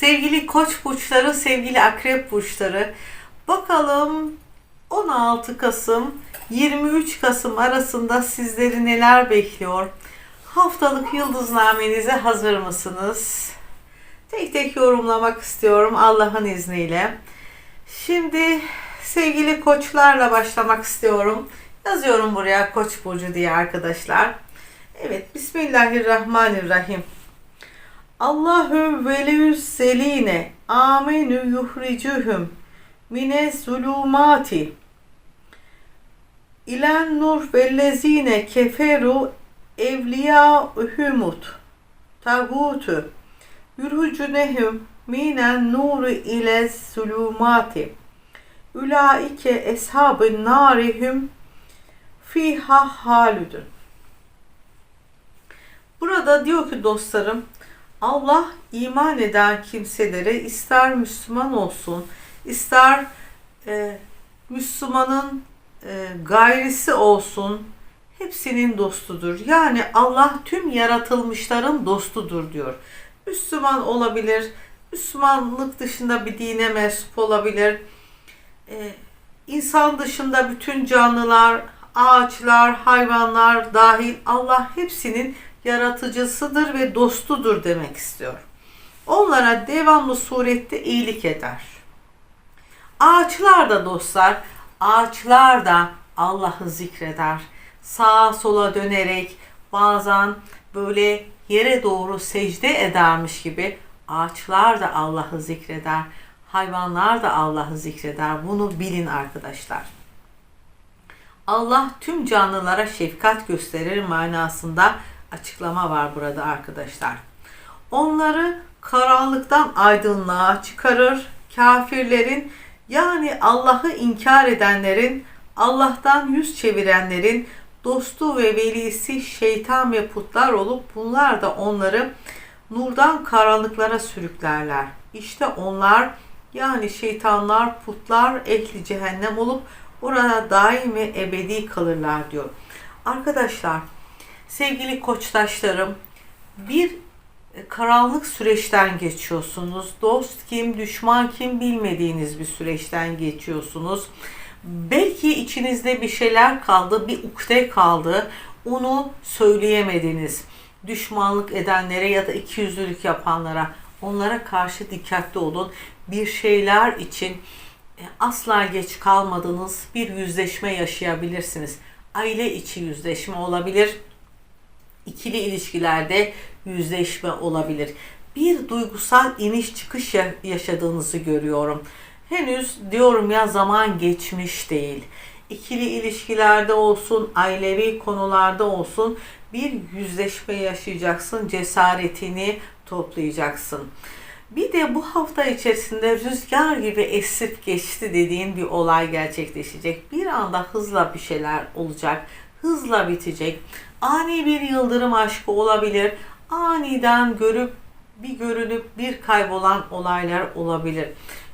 Sevgili koç burçları, sevgili akrep burçları. Bakalım 16 Kasım 23 Kasım arasında sizleri neler bekliyor? Haftalık yıldıznamenize hazır mısınız? Tek tek yorumlamak istiyorum Allah'ın izniyle. Şimdi sevgili koçlarla başlamak istiyorum. Yazıyorum buraya koç burcu diye arkadaşlar. Evet Bismillahirrahmanirrahim. Allahü veliyüs seline amenü yuhricuhum mine zulumati ilen nur vellezine keferu evliya uhumut tagutu yurhucunehum minen nuru ile zulumati ulaike eshabın narihum fiha halüdün. Burada diyor ki dostlarım Allah iman eden kimselere ister Müslüman olsun, ister e, Müslümanın e, gayrisi olsun, hepsinin dostudur. Yani Allah tüm yaratılmışların dostudur diyor. Müslüman olabilir, Müslümanlık dışında bir dine mensup olabilir. E, insan dışında bütün canlılar, ağaçlar, hayvanlar dahil Allah hepsinin yaratıcısıdır ve dostudur demek istiyor. Onlara devamlı surette iyilik eder. Ağaçlar da dostlar, ağaçlar da Allah'ı zikreder. Sağa sola dönerek bazen böyle yere doğru secde edermiş gibi ağaçlar da Allah'ı zikreder. Hayvanlar da Allah'ı zikreder. Bunu bilin arkadaşlar. Allah tüm canlılara şefkat gösterir manasında açıklama var burada arkadaşlar. Onları karanlıktan aydınlığa çıkarır. Kafirlerin yani Allah'ı inkar edenlerin, Allah'tan yüz çevirenlerin dostu ve velisi şeytan ve putlar olup bunlar da onları nurdan karanlıklara sürüklerler. İşte onlar yani şeytanlar, putlar ehli cehennem olup orada daim ve ebedi kalırlar diyor. Arkadaşlar sevgili koçtaşlarım bir karanlık süreçten geçiyorsunuz. Dost kim, düşman kim bilmediğiniz bir süreçten geçiyorsunuz. Belki içinizde bir şeyler kaldı, bir ukde kaldı. Onu söyleyemediniz. Düşmanlık edenlere ya da ikiyüzlülük yapanlara onlara karşı dikkatli olun. Bir şeyler için e, asla geç kalmadınız. Bir yüzleşme yaşayabilirsiniz. Aile içi yüzleşme olabilir ikili ilişkilerde yüzleşme olabilir. Bir duygusal iniş çıkış yaşadığınızı görüyorum. Henüz diyorum ya zaman geçmiş değil. İkili ilişkilerde olsun, ailevi konularda olsun bir yüzleşme yaşayacaksın, cesaretini toplayacaksın. Bir de bu hafta içerisinde rüzgar gibi esip geçti dediğin bir olay gerçekleşecek. Bir anda hızla bir şeyler olacak, hızla bitecek ani bir yıldırım aşkı olabilir. Aniden görüp bir görünüp bir kaybolan olaylar olabilir.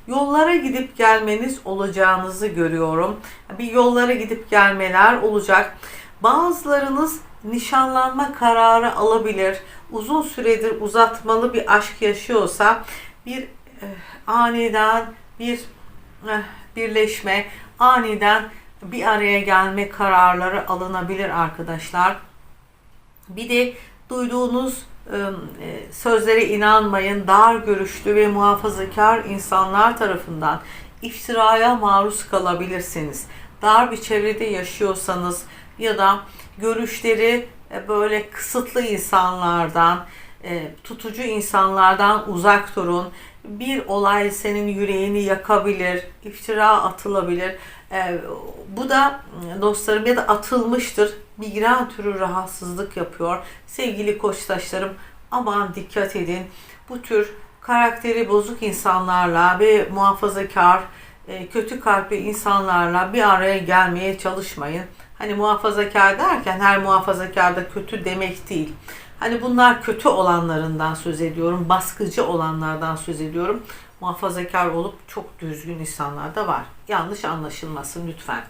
Yollara gidip gelmeniz olacağınızı görüyorum. Bir yollara gidip gelmeler olacak. Bazılarınız nişanlanma kararı alabilir. Uzun süredir uzatmalı bir aşk yaşıyorsa bir eh, aniden bir eh, birleşme, aniden bir araya gelme kararları alınabilir arkadaşlar. Bir de duyduğunuz e, sözlere inanmayın. Dar görüşlü ve muhafazakar insanlar tarafından iftiraya maruz kalabilirsiniz. Dar bir çevrede yaşıyorsanız ya da görüşleri e, böyle kısıtlı insanlardan, e, tutucu insanlardan uzak durun. Bir olay senin yüreğini yakabilir, iftira atılabilir. Bu da dostlarım ya da atılmıştır migren türü rahatsızlık yapıyor. Sevgili koçtaşlarım aman dikkat edin. Bu tür karakteri bozuk insanlarla ve muhafazakar, e, kötü kalpli insanlarla bir araya gelmeye çalışmayın. Hani muhafazakar derken her muhafazakar da kötü demek değil. Hani bunlar kötü olanlarından söz ediyorum, baskıcı olanlardan söz ediyorum. Muhafazakar olup çok düzgün insanlar da var. Yanlış anlaşılmasın lütfen.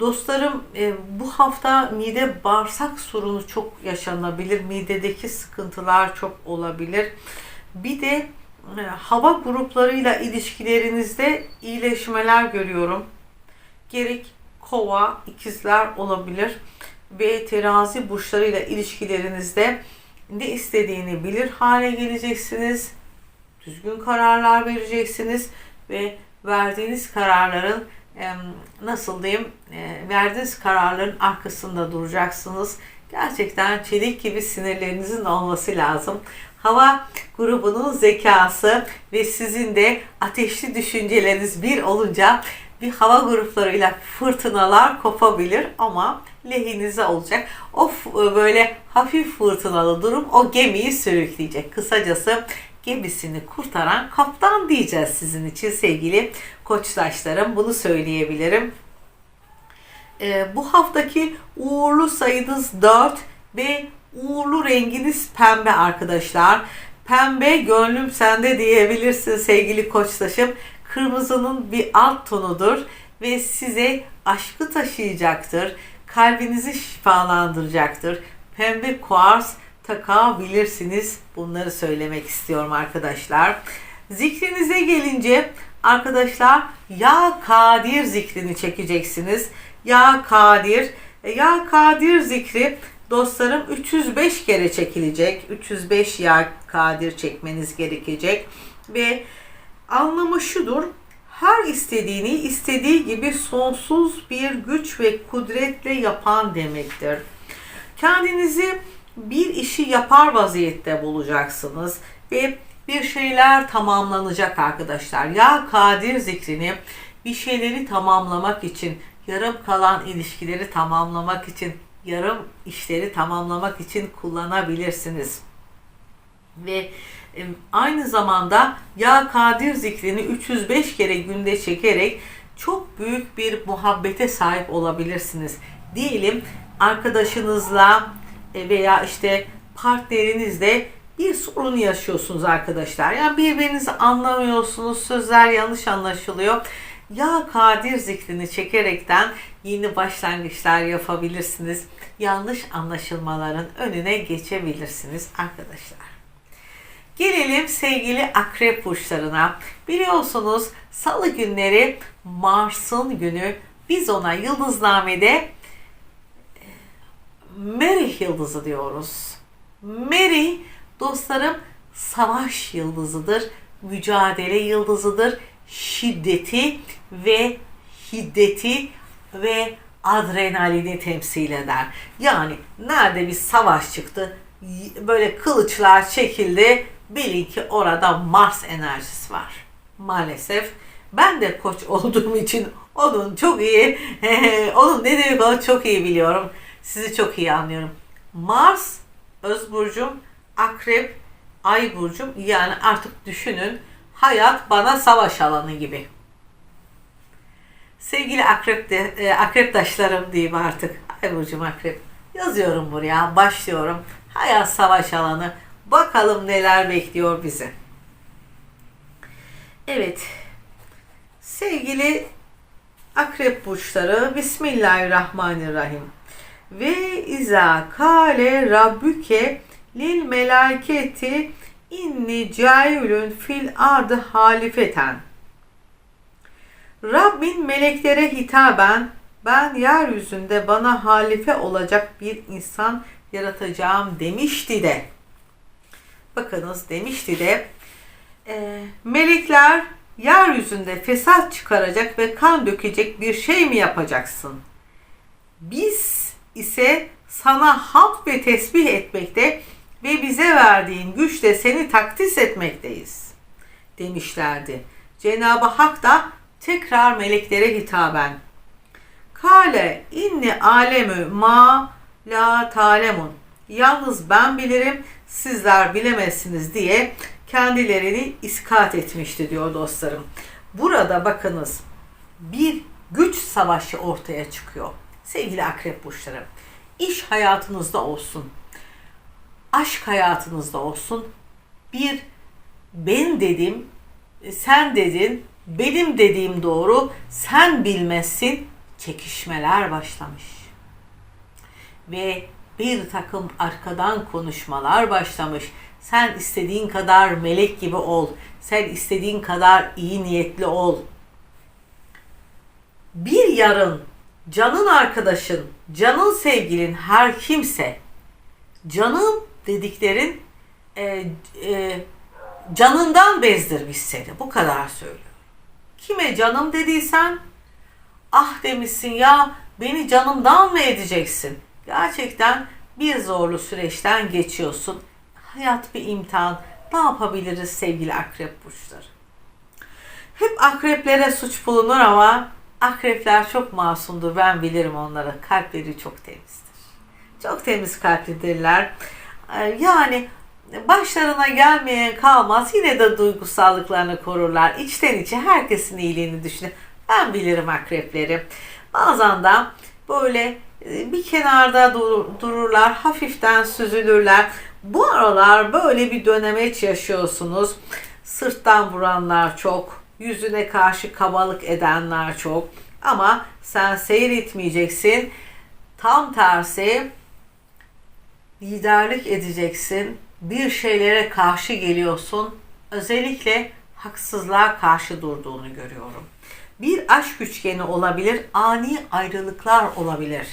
Dostlarım e, bu hafta mide bağırsak sorunu çok yaşanabilir. Midedeki sıkıntılar çok olabilir. Bir de e, hava gruplarıyla ilişkilerinizde iyileşmeler görüyorum. Gerek kova, ikizler olabilir ve terazi burçlarıyla ilişkilerinizde ne istediğini bilir hale geleceksiniz. Düzgün kararlar vereceksiniz ve verdiğiniz kararların nasıl diyeyim verdiğiniz kararların arkasında duracaksınız. Gerçekten çelik gibi sinirlerinizin olması lazım. Hava grubunun zekası ve sizin de ateşli düşünceleriniz bir olunca hava gruplarıyla fırtınalar kopabilir ama lehinize olacak. O böyle hafif fırtınalı durum o gemiyi sürükleyecek. Kısacası gemisini kurtaran kaptan diyeceğiz sizin için sevgili koçtaşlarım. Bunu söyleyebilirim. Ee, bu haftaki uğurlu sayınız 4 ve uğurlu renginiz pembe arkadaşlar. Pembe gönlüm sende diyebilirsin sevgili koçtaşım. Kırmızının bir alt tonudur ve size aşkı taşıyacaktır. Kalbinizi şifalandıracaktır. Pembe kuars takabilirsiniz. Bunları söylemek istiyorum arkadaşlar. Zikrinize gelince arkadaşlar ya Kadir zikrini çekeceksiniz. Ya Kadir, ya Kadir zikri dostlarım 305 kere çekilecek. 305 ya Kadir çekmeniz gerekecek ve anlamı şudur. Her istediğini istediği gibi sonsuz bir güç ve kudretle yapan demektir. Kendinizi bir işi yapar vaziyette bulacaksınız ve bir şeyler tamamlanacak arkadaşlar. Ya Kadir zikrini bir şeyleri tamamlamak için, yarım kalan ilişkileri tamamlamak için, yarım işleri tamamlamak için kullanabilirsiniz. Ve aynı zamanda Ya Kadir zikrini 305 kere günde çekerek çok büyük bir muhabbete sahip olabilirsiniz. Diyelim arkadaşınızla e, veya işte partnerinizle bir sorun yaşıyorsunuz arkadaşlar. Yani birbirinizi anlamıyorsunuz, sözler yanlış anlaşılıyor. Ya Kadir zikrini çekerekten yeni başlangıçlar yapabilirsiniz. Yanlış anlaşılmaların önüne geçebilirsiniz arkadaşlar. Gelelim sevgili akrep burçlarına. Biliyorsunuz salı günleri Mars'ın günü. Biz ona yıldıznamede Mary yıldızı diyoruz. Mary dostlarım savaş yıldızıdır, mücadele yıldızıdır, şiddeti ve hiddeti ve adrenalini temsil eder. Yani nerede bir savaş çıktı, böyle kılıçlar çekildi, bilin ki orada Mars enerjisi var. Maalesef ben de koç olduğum için onun çok iyi, onun ne demek çok iyi biliyorum. Sizi çok iyi anlıyorum. Mars, öz burcum, akrep, ay burcum yani artık düşünün hayat bana savaş alanı gibi. Sevgili akrep, de, e, akrep taşlarım diyeyim artık. Ay burcum akrep. Yazıyorum buraya, başlıyorum. Hayat savaş alanı. Bakalım neler bekliyor bizi. Evet. Sevgili akrep burçları Bismillahirrahmanirrahim. Ve iza kale rabbuke lil melaketi inni cailün fil ardı halifeten. Rabbin meleklere hitaben ben yeryüzünde bana halife olacak bir insan yaratacağım demişti de. Bakınız demişti de e, melekler yeryüzünde fesat çıkaracak ve kan dökecek bir şey mi yapacaksın? Biz ise sana hamd ve tesbih etmekte ve bize verdiğin güçle seni takdis etmekteyiz demişlerdi. Cenab-ı Hak da tekrar meleklere hitaben Kale inni alemü ma la talemun Yalnız ben bilirim sizler bilemezsiniz diye kendilerini iskat etmişti diyor dostlarım. Burada bakınız bir güç savaşı ortaya çıkıyor. Sevgili akrep burçları, iş hayatınızda olsun, aşk hayatınızda olsun, bir ben dedim, sen dedin, benim dediğim doğru, sen bilmezsin, çekişmeler başlamış. Ve bir takım arkadan konuşmalar başlamış. Sen istediğin kadar melek gibi ol. Sen istediğin kadar iyi niyetli ol. Bir yarın canın arkadaşın, canın sevgilin her kimse canım dediklerin e, e, canından bezdirmiş seni. Bu kadar söylüyorum. Kime canım dediysen ah demişsin ya beni canımdan mı edeceksin? Gerçekten bir zorlu süreçten geçiyorsun. Hayat bir imtihan. Ne yapabiliriz sevgili akrep burçları? Hep akreplere suç bulunur ama akrepler çok masumdur. Ben bilirim onları. Kalpleri çok temizdir. Çok temiz kalplidirler. Ee, Yani başlarına gelmeyen kalmaz. Yine de duygusallıklarını korurlar. İçten içe herkesin iyiliğini düşünür. Ben bilirim akrepleri. Bazen de böyle bir kenarda dur- dururlar, hafiften süzülürler. Bu aralar böyle bir dönemeç yaşıyorsunuz. Sırttan vuranlar çok, yüzüne karşı kabalık edenler çok. Ama sen seyretmeyeceksin. Tam tersi liderlik edeceksin. Bir şeylere karşı geliyorsun. Özellikle haksızlığa karşı durduğunu görüyorum. Bir aşk üçgeni olabilir, ani ayrılıklar olabilir.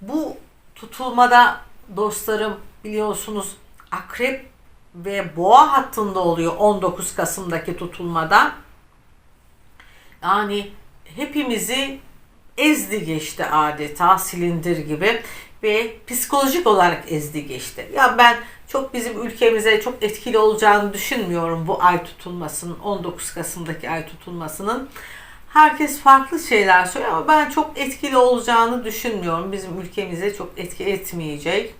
Bu tutulmada dostlarım biliyorsunuz akrep ve boğa hattında oluyor 19 Kasım'daki tutulmada. Yani hepimizi ezdi geçti adeta silindir gibi ve psikolojik olarak ezdi geçti. Ya ben çok bizim ülkemize çok etkili olacağını düşünmüyorum bu ay tutulmasının 19 Kasım'daki ay tutulmasının. Herkes farklı şeyler söylüyor ama ben çok etkili olacağını düşünmüyorum. Bizim ülkemize çok etki etmeyecek.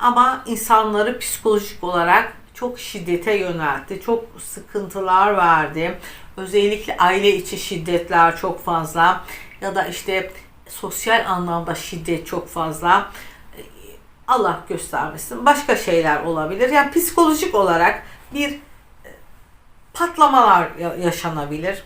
Ama insanları psikolojik olarak çok şiddete yöneltti. Çok sıkıntılar verdi. Özellikle aile içi şiddetler çok fazla ya da işte sosyal anlamda şiddet çok fazla. Allah göstermesin. Başka şeyler olabilir. Yani psikolojik olarak bir e, patlamalar ya- yaşanabilir.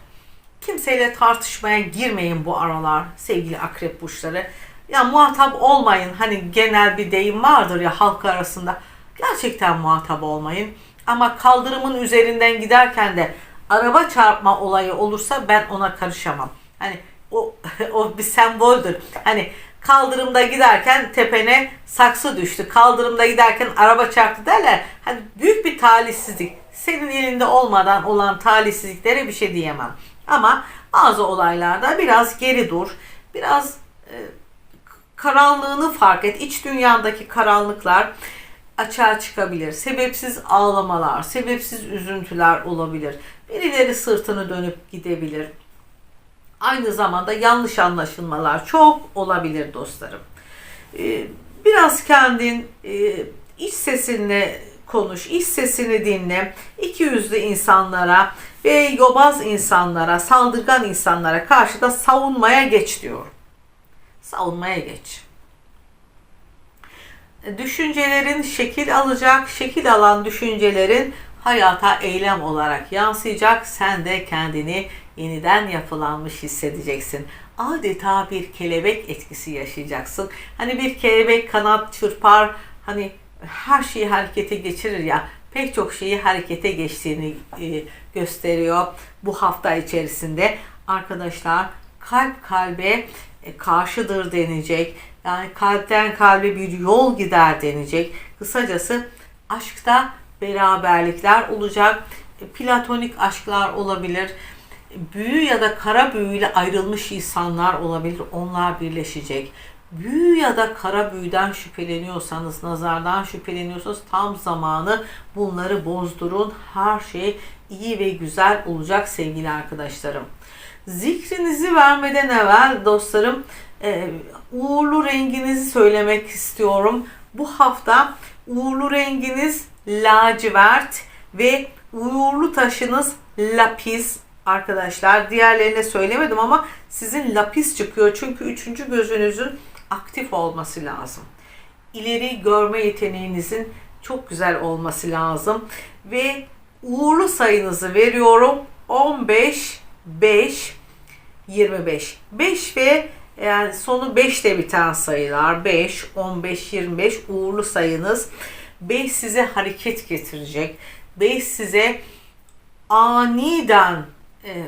Kimseyle tartışmaya girmeyin bu aralar sevgili akrep burçları. Ya muhatap olmayın. Hani genel bir deyim vardır ya halk arasında. Gerçekten muhatap olmayın. Ama kaldırımın üzerinden giderken de araba çarpma olayı olursa ben ona karışamam. Hani o o bir semboldür. Hani kaldırımda giderken tepene saksı düştü. Kaldırımda giderken araba çarptı derler. Hani büyük bir talihsizlik. Senin elinde olmadan olan talihsizliklere bir şey diyemem. Ama bazı olaylarda biraz geri dur. Biraz e, karanlığını fark et. İç dünyandaki karanlıklar açığa çıkabilir. Sebepsiz ağlamalar, sebepsiz üzüntüler olabilir. Birileri sırtını dönüp gidebilir. Aynı zamanda yanlış anlaşılmalar çok olabilir dostlarım. Ee, Biraz kendin e, iç sesinle konuş, iç sesini dinle. İki yüzlü insanlara ve yobaz insanlara, saldırgan insanlara karşı da savunmaya geç diyorum. Savunmaya geç. Düşüncelerin şekil alacak, şekil alan düşüncelerin hayata eylem olarak yansıyacak. Sen de kendini yeniden yapılanmış hissedeceksin. Adeta bir kelebek etkisi yaşayacaksın. Hani bir kelebek kanat çırpar, hani her şeyi harekete geçirir ya. Pek çok şeyi harekete geçtiğini e, gösteriyor bu hafta içerisinde. Arkadaşlar kalp kalbe e, karşıdır denecek. Yani kalpten kalbe bir yol gider denecek. Kısacası aşkta beraberlikler olacak. E, Platonik aşklar olabilir. Büyü ya da kara büyüyle ayrılmış insanlar olabilir. Onlar birleşecek. Büyü ya da kara büyüden şüpheleniyorsanız, nazardan şüpheleniyorsanız tam zamanı bunları bozdurun. Her şey iyi ve güzel olacak sevgili arkadaşlarım. Zikrinizi vermeden evvel dostlarım e, uğurlu renginizi söylemek istiyorum. Bu hafta uğurlu renginiz lacivert ve uğurlu taşınız lapis arkadaşlar. Diğerlerine söylemedim ama sizin lapis çıkıyor. Çünkü üçüncü gözünüzün aktif olması lazım. İleri görme yeteneğinizin çok güzel olması lazım. Ve uğurlu sayınızı veriyorum. 15, 5, 25. 5 ve yani sonu 5 ile biten sayılar 5, 15, 25 uğurlu sayınız. Bey size hareket getirecek. Bey size aniden e,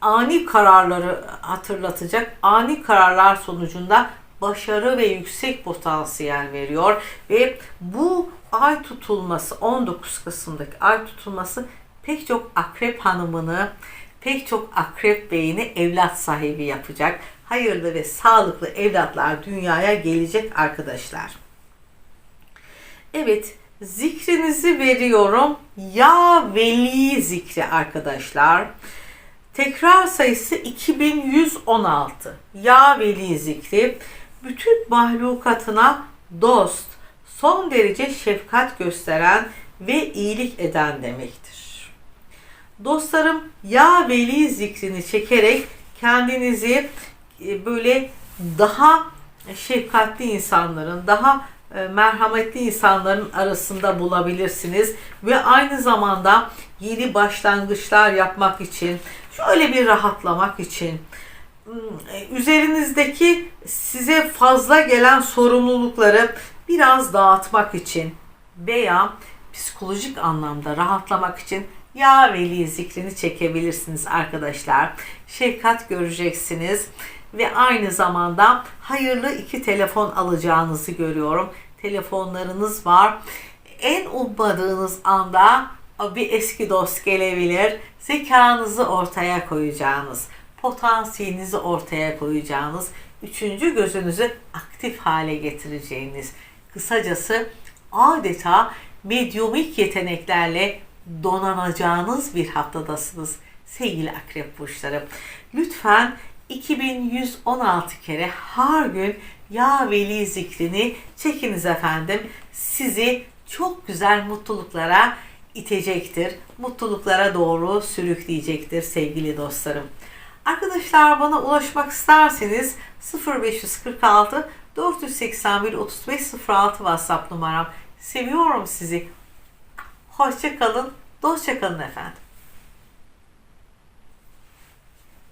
ani kararları hatırlatacak. Ani kararlar sonucunda başarı ve yüksek potansiyel veriyor ve bu ay tutulması 19 Kasım'daki ay tutulması pek çok akrep hanımını pek çok akrep beyini evlat sahibi yapacak. Hayırlı ve sağlıklı evlatlar dünyaya gelecek arkadaşlar. Evet, zikrinizi veriyorum. Ya Veli zikri arkadaşlar. Tekrar sayısı 2116. Ya Veli zikri bütün mahlukatına dost, son derece şefkat gösteren ve iyilik eden demektir. Dostlarım ya veli zikrini çekerek kendinizi e, böyle daha şefkatli insanların, daha e, merhametli insanların arasında bulabilirsiniz ve aynı zamanda yeni başlangıçlar yapmak için, şöyle bir rahatlamak için, üzerinizdeki size fazla gelen sorumlulukları biraz dağıtmak için veya psikolojik anlamda rahatlamak için ya veli zikrini çekebilirsiniz arkadaşlar. Şefkat göreceksiniz ve aynı zamanda hayırlı iki telefon alacağınızı görüyorum. Telefonlarınız var. En ummadığınız anda bir eski dost gelebilir. Zekanızı ortaya koyacağınız, potansiyelinizi ortaya koyacağınız, üçüncü gözünüzü aktif hale getireceğiniz, kısacası adeta medyumik yeteneklerle donanacağınız bir haftadasınız sevgili akrep burçları. Lütfen 2116 kere her gün ya veli zikrini çekiniz efendim. Sizi çok güzel mutluluklara itecektir. Mutluluklara doğru sürükleyecektir sevgili dostlarım. Arkadaşlar bana ulaşmak isterseniz 0546 481 35 06 WhatsApp numaram. Seviyorum sizi. Hoşça kalın, dostça kalın efendim.